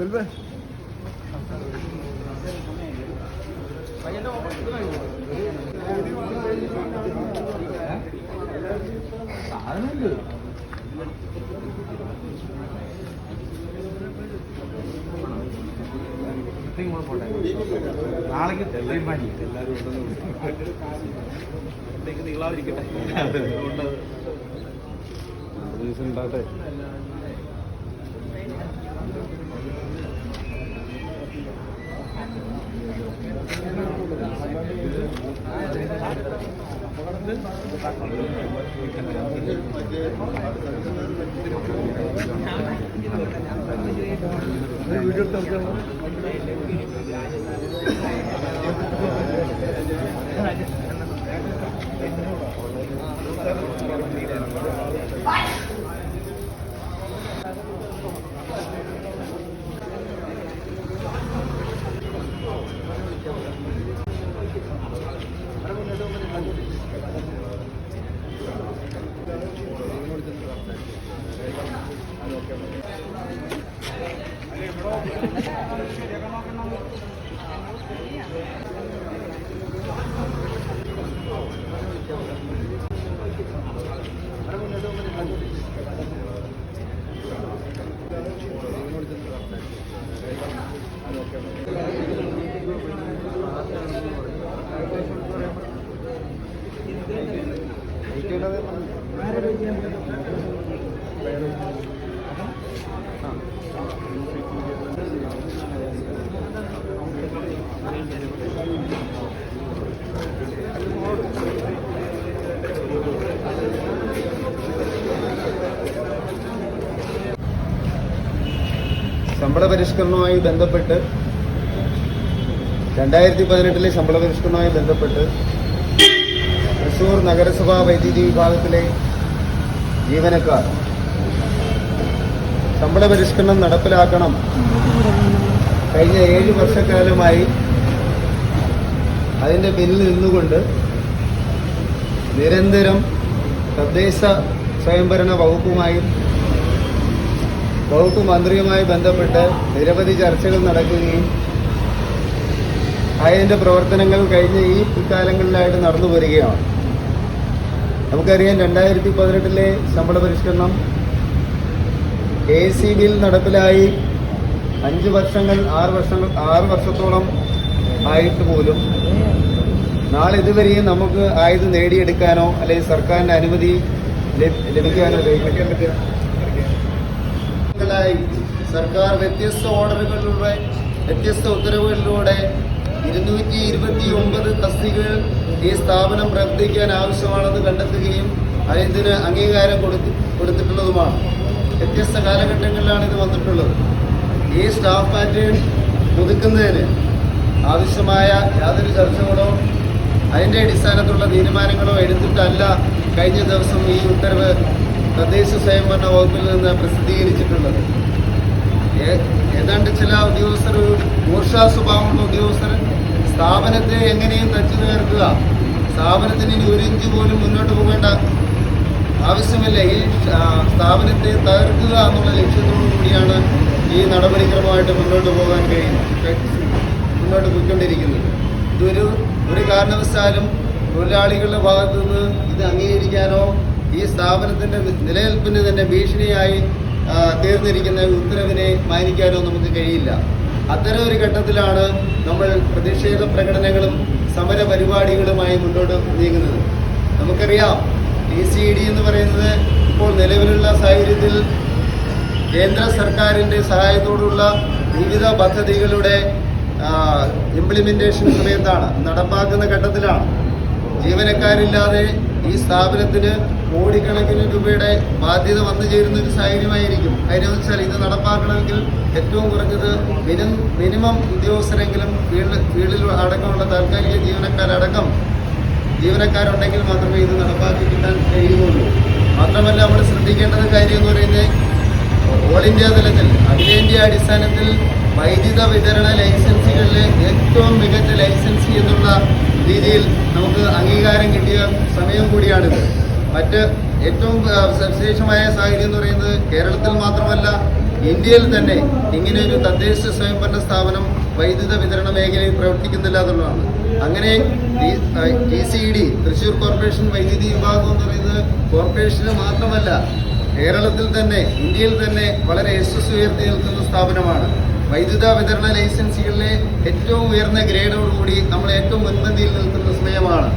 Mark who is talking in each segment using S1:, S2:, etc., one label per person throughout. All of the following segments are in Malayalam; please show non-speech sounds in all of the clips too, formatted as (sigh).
S1: സെൽവേ നാളേക്ക് (laughs) തീരുമാനി എല്ലാവരും നീളാതിരിക്കട്ടെ ദിവസം ഉണ്ടാകട്ടെ. Fight!
S2: ശമ്പള പരിഷ്കരണവുമായി ബന്ധപ്പെട്ട് രണ്ടായിരത്തി പതിനെട്ടിലെ ശമ്പള പരിഷ്കരണവുമായി ബന്ധപ്പെട്ട് തൃശൂർ നഗരസഭാ വൈദ്യുതി വിഭാഗത്തിലെ ജീവനക്കാർ ശമ്പള പരിഷ്കരണം നടപ്പിലാക്കണം. കഴിഞ്ഞ ഏഴ് വർഷക്കാലമായി അതിന്റെ പിന്നിൽ നിന്നുകൊണ്ട് നിരന്തരം തദ്ദേശ സ്വയംഭരണ വകുപ്പുമായും വകുപ്പ് മന്ത്രിയുമായി ബന്ധപ്പെട്ട് നിരവധി ചർച്ചകൾ നടക്കുകയും അതിന്റെ പ്രവർത്തനങ്ങൾ കഴിഞ്ഞ ഈ കാലങ്ങളിലായിട്ട് നടന്നു വരികയാണ്. നമുക്കറിയാം രണ്ടായിരത്തി പതിനെട്ടിലെ ശമ്പള പരിഷ്കരണം എ സി ബിൽ നടപ്പിലായി അഞ്ച് വർഷങ്ങൾ ആറ് വർഷങ്ങൾ ആറ് വർഷത്തോളം ആയിട്ട് പോലും. നാളെ ഇതുവരെയും നമുക്ക് ആയത് നേടിയെടുക്കാനോ അല്ലെങ്കിൽ സർക്കാരിന്റെ അനുമതി ലഭിക്കാനോ ലഭിക്കാൻ പറ്റിയ ായി സർക്കാർ വ്യത്യസ്ത ഓർഡറുകളിലൂടെ വ്യത്യസ്ത ഉത്തരവുകളിലൂടെ ഇരുന്നൂറ്റി ഇരുപത്തി ഒമ്പത് തസ്തികകൾ ഈ സ്ഥാപനം പ്രവർത്തിക്കാൻ ആവശ്യമാണെന്ന് കണ്ടെത്തുകയും അതിന് അംഗീകാരം കൊടുത്തി കൊടുത്തിട്ടുള്ളതുമാണ്. വ്യത്യസ്ത കാലഘട്ടങ്ങളിലാണ് ഇത് വന്നിട്ടുള്ളത്. ഈ സ്റ്റാഫ് പാറ്റേൺ പുതുക്കുന്നതിന് ആവശ്യമായ യാതൊരു ചർച്ചകളോ അതിന്റെ അടിസ്ഥാനത്തിലുള്ള തീരുമാനങ്ങളോ എടുത്തിട്ടല്ല കഴിഞ്ഞ ദിവസം ഈ ഉത്തരവ് തദ്ദേശ സ്വയംഭരണ വകുപ്പിൽ നിന്ന് പ്രസിദ്ധീകരിച്ചിട്ടുള്ളത്. ഏതാണ്ട് ചില ഉദ്യോഗസ്ഥർ മൂർഷാ സ്വഭാവമുള്ള ഉദ്യോഗസ്ഥർ സ്ഥാപനത്തെ എങ്ങനെയും തച്ചു തീർക്കുക സ്ഥാപനത്തിന് ഇനി ഒരു ഇഞ്ച് പോലും മുന്നോട്ട് പോകേണ്ട ആവശ്യമില്ല. ഈ സ്ഥാപനത്തെ തകർക്കുക എന്നുള്ള ലക്ഷ്യത്തോടു കൂടിയാണ് ഈ നടപടിക്രമമായിട്ട് മുന്നോട്ട് പോകാൻ കഴിയുന്നത്. മുന്നോട്ട് പോയിക്കൊണ്ടിരിക്കുന്നത്. ഇതൊരു ഒരു കാരണവശാലും തൊഴിലാളികളുടെ ഭാഗത്തുനിന്ന് ഇത് അംഗീകരിക്കാനോ ഈ സ്ഥാപനത്തിന്റെ നിലനിൽപ്പിന് തന്നെ ഭീഷണിയായി തീർന്നിരിക്കുന്ന ഉത്തരവിനെ മാനിക്കാനോ നമുക്ക് കഴിയില്ല. അത്തരം ഒരു ഘട്ടത്തിലാണ് നമ്മൾ പ്രതിഷേധ പ്രകടനങ്ങളും സമര പരിപാടികളുമായി മുന്നോട്ട് നീങ്ങുന്നത്. നമുക്കറിയാം ഡി സി ഡി എന്ന് പറയുന്നത് ഇപ്പോൾ നിലവിലുള്ള സാഹചര്യത്തിൽ കേന്ദ്ര സർക്കാരിന്റെ സഹായത്തോടുള്ള വിവിധ പദ്ധതികളുടെ ഇംപ്ലിമെന്റേഷൻ സമയത്താണ് നടപ്പാക്കുന്ന ഘട്ടത്തിലാണ്. ജീവനക്കാരില്ലാതെ ഈ സ്ഥാപനത്തിന് കോടിക്കണക്കിന് രൂപയുടെ ബാധ്യത വന്നു ചേരുന്ന ഒരു സാഹചര്യമായിരിക്കും. കാര്യം വെച്ചാൽ ഇത് നടപ്പാക്കണമെങ്കിൽ ഏറ്റവും കുറഞ്ഞത് മിനിമം മിനിമം ഉദ്യോഗസ്ഥരെങ്കിലും ഫീൽഡ് അടക്കമുള്ള താൽക്കാലിക ജീവനക്കാരടക്കം ജീവനക്കാരുണ്ടെങ്കിൽ മാത്രമേ ഇത് നടപ്പാക്കി കിട്ടാൻ കഴിയുകയുള്ളൂ. മാത്രമല്ല നമ്മൾ ശ്രദ്ധിക്കേണ്ടത് കാര്യം എന്ന് പറയുന്നത് ഓൾ ഇന്ത്യ തലത്തിൽ അഖിലേന്ത്യാ അടിസ്ഥാനത്തിൽ വൈദ്യുത വിതരണ ലൈസൻസുകളിലെ ഏറ്റവും മികച്ച ലൈസൻസ് എന്നുള്ള രീതിയിൽ നമുക്ക് അംഗീകാരം കിട്ടിയ സമയം കൂടിയാണിത്. മറ്റ് ഏറ്റവും സവിശേഷമായ സാഹചര്യം എന്ന് പറയുന്നത് കേരളത്തിൽ മാത്രമല്ല ഇന്ത്യയിൽ തന്നെ ഇങ്ങനെ ഒരു തദ്ദേശ സ്വയംഭരണ സ്ഥാപനം വൈദ്യുത വിതരണ മേഖലയിൽ പ്രവർത്തിക്കുന്നില്ല എന്നുള്ളതാണ്. അങ്ങനെ T C D Thrissur corporation വൈദ്യുതി വിഭാഗം എന്ന് പറയുന്നത് കോർപ്പറേഷന് മാത്രമല്ല കേരളത്തിൽ തന്നെ ഇന്ത്യയിൽ തന്നെ വളരെ യശസ് ഉയർത്തി നിൽക്കുന്ന സ്ഥാപനമാണ്. വൈദ്യുത വിതരണ ലൈസൻസികളിലെ ഏറ്റവും ഉയർന്ന ഗ്രേഡോടുകൂടി നമ്മൾ ഏറ്റവും മുൻപന്തിയിൽ നിൽക്കുന്ന സമയമാണ്.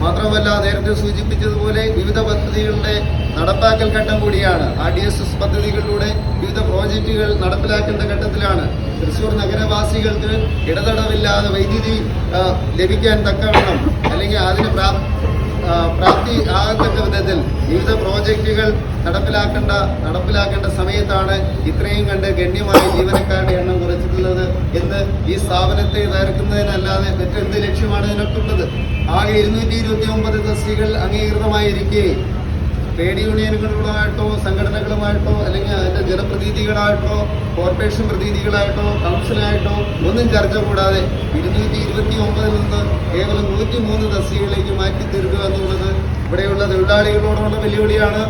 S2: മാത്രമല്ല നേരത്തെ സൂചിപ്പിച്ചതുപോലെ വിവിധ പദ്ധതികളുടെ നടപ്പാക്കൽ ഘട്ടം കൂടിയാണ്. ആർ ഡി എസ് എസ് പദ്ധതികളിലൂടെ വിവിധ പ്രോജക്റ്റുകൾ നടപ്പിലാക്കേണ്ട ഘട്ടത്തിലാണ്. തൃശൂർ നഗരവാസികൾക്ക് ഇടതടവില്ലാതെ വൈദ്യുതി ലഭിക്കാൻ തക്കവണ്ണം അല്ലെങ്കിൽ അതിന് പ്രാപ്തി ആകത്തക്ക വിധത്തിൽ വിവിധ പ്രോജക്റ്റുകൾ നടപ്പിലാക്കേണ്ട നടപ്പിലാക്കേണ്ട സമയത്താണ് ഇത്രയും കണ്ട് ഗണ്യമായ ജീവനക്കാരുടെ എണ്ണം കുറച്ചിട്ടുള്ളത് എന്ന് ഈ സ്ഥാപനത്തെ തകർക്കുന്നതിനല്ലാതെ മറ്റെന്ത് ലക്ഷ്യമാണ് ഇതിനൊക്കെയുള്ളത് ആകെ ഇരുന്നൂറ്റി ഇരുപത്തി ഒമ്പത് തസ്തികൾ അംഗീകൃതമായിരിക്കെ. ട്രേഡ് യൂണിയനുകളുമായിട്ടോ സംഘടനകളുമായിട്ടോ അല്ലെങ്കിൽ അതിന്റെ ജനപ്രതിനിധികളായിട്ടോ കോർപ്പറേഷൻ പ്രതിനിധികളായിട്ടോ കൗൺസിലായിട്ടോ ഒന്നും ചർച്ച കൂടാതെ ഇരുന്നൂറ്റി ഇരുപത്തി ഒമ്പതിൽ നിന്ന് കേവലം നൂറ്റി മൂന്ന് തസ്തികയിലേക്ക് മാറ്റി തീർക്കുക എന്നുള്ളത് ഇവിടെയുള്ള തൊഴിലാളികളോടുള്ള വെല്ലുവിളിയാണ്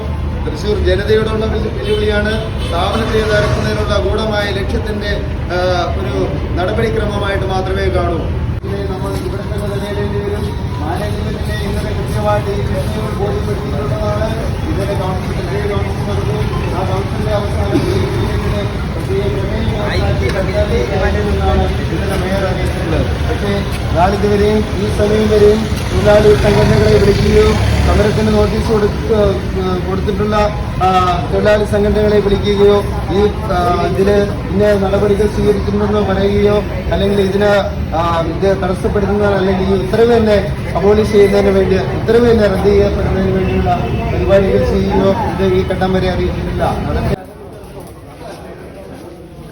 S2: തൃശ്ശൂർ ജനതയോടുള്ള വെല്ലു- വെല്ലുവിളിയാണ്. സ്ഥാപനത്തെ നടക്കുന്നതിനുള്ള ഗൂഢമായ ലക്ഷ്യത്തിന്റെ ഒരു നടപടിക്രമമായിട്ട് മാത്രമേ കാണൂ. നമ്മൾ ഇവിടെ തന്നെ നേരിടേണ്ടി വരും. മാനേജ്മെന്റിനെ ഇന്നലെ കൃത്യമായിട്ട് ബോധ്യപ്പെടുത്തിയിട്ടുള്ളതാണ്. ഇന്നലെ ഈ സമയം വരെയും തൊഴിലാളി സംഘടനകളെ വിളിക്കുകയോ സമരത്തിന് നോട്ടീസ് കൊടുത്ത് കൊടുത്തിട്ടുള്ള തൊഴിലാളി സംഘടനകളെ വിളിക്കുകയോ ഈ ഇതിന് ഇന്ന നടപടികൾ സ്വീകരിക്കുന്നുണ്ടെന്ന് പറയുകയോ അല്ലെങ്കിൽ ഇതിന് ഇത് തടസ്സപ്പെടുത്തുന്ന അല്ലെങ്കിൽ ഈ ഉത്തരവ് തന്നെ അബോളിഷ് ചെയ്യുന്നതിന് വേണ്ടി ഉത്തരവ് തന്നെ റദ്ദ് ചെയ്യപ്പെടുന്നതിന് വേണ്ടിയുള്ള പരിപാടികൾ ചെയ്യുകയോ ഇത് ഈ ഘട്ടം വരെ അറിയിച്ചിട്ടില്ല.